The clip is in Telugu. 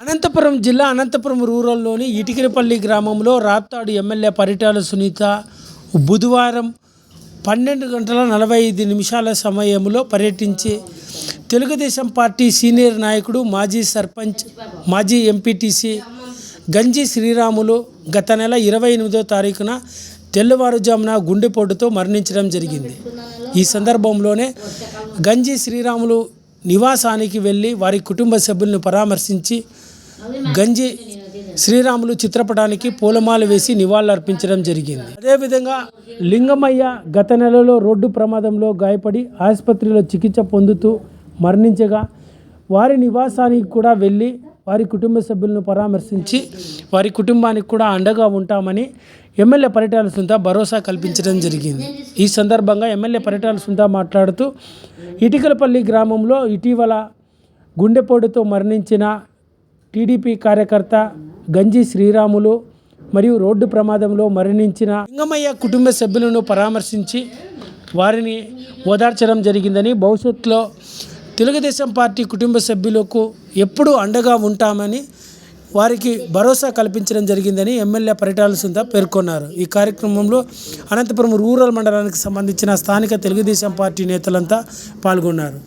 అనంతపురం జిల్లా అనంతపురం రూరల్లోని ఇటుకిరిపల్లి గ్రామంలో రాప్తాడు ఎమ్మెల్యే పరిటాల సునీత బుధవారం పన్నెండు గంటల నలభై ఐదు నిమిషాల సమయంలో పర్యటించి తెలుగుదేశం పార్టీ సీనియర్ నాయకుడు మాజీ సర్పంచ్ మాజీ ఎంపీటీసీ గంజి శ్రీరాములు గత నెల ఇరవై ఎనిమిదో తారీఖున తెల్లవారుజామున గుండెపోటుతో మరణించడం జరిగింది. ఈ సందర్భంలోనే గంజి శ్రీరాములు నివాసానికి వెళ్ళి వారి కుటుంబ సభ్యులను పరామర్శించి గంజి శ్రీరాములు చిత్రపటానికి పూలమాల వేసి నివాళులర్పించడం జరిగింది. అదేవిధంగా లింగమయ్య గత నెలలో రోడ్డు ప్రమాదంలో గాయపడి ఆసుపత్రిలో చికిత్స పొందుతూ మరణించగా వారి నివాసానికి కూడా వెళ్ళి వారి కుటుంబ సభ్యులను పరామర్శించి వారి కుటుంబానికి కూడా అండగా ఉంటామని ఎమ్మెల్యే పరిటాల సుంత భరోసా కల్పించడం జరిగింది. ఈ సందర్భంగా ఎమ్మెల్యే పరిటాల సుంత మాట్లాడుతూ ఇటికలపల్లి గ్రామంలో ఇటీవల గుండెపోటుతో మరణించిన టీడీపీ కార్యకర్త గంజి శ్రీరాములు మరియు రోడ్డు ప్రమాదంలో మరణించిన లింగమయ్య కుటుంబ సభ్యులను పరామర్శించి వారిని ఓదార్చడం జరిగిందని భవిష్యత్తులో తెలుగుదేశం పార్టీ కుటుంబ సభ్యులకు ఎప్పుడూ అండగా ఉంటామని వారికి భరోసా కల్పించడం జరిగిందని ఎమ్మెల్యే పరిటాల సుంద పేర్కొన్నారు. ఈ కార్యక్రమంలో అనంతపురం రూరల్ మండలానికి సంబంధించిన స్థానిక తెలుగుదేశం పార్టీ నేతలంతా పాల్గొన్నారు.